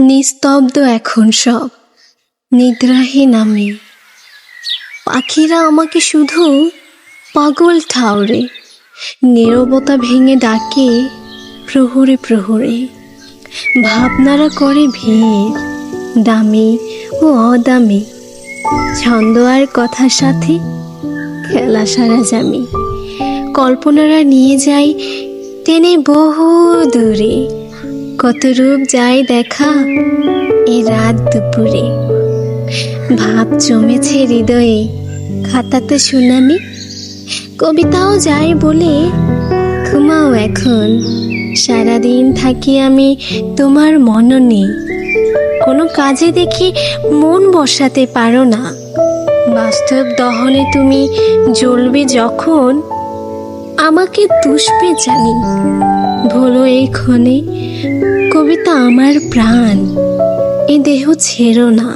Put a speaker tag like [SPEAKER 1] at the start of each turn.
[SPEAKER 1] নিস্তব্ধ এখন সব নিদ্রাহীন আমি পাখিরা আমাকে শুধু পাগল ঠাউরে নীরবতা ভেঙে ডাকে প্রহরে প্রহরে। ভাবনারা করে ভিড়, দামি ও অদামি। ছন্দ আর কথার সাথে খেলা সারা জামি। কল্পনারা নিয়ে যায় টেনে বহু দূরে। কত রূপ যায় দেখা? এ রাত দুপুরে। ভাব জমেছে হৃদয়ে। খাতাতে শুনানি কবিতাও যায় বলে। ঘুমাও এখন। সারাদিন থাকি আমি তোমার মননে। কোনো কাজে দেখি মন বসাতে পারো না। বাস্তব দহনে তুমি জ্বলবে যখন। আমাকে দুষবে জানি। এই ক্ষণে কবিতা আমার প্রাণ এ দেহ ছেড়ো না।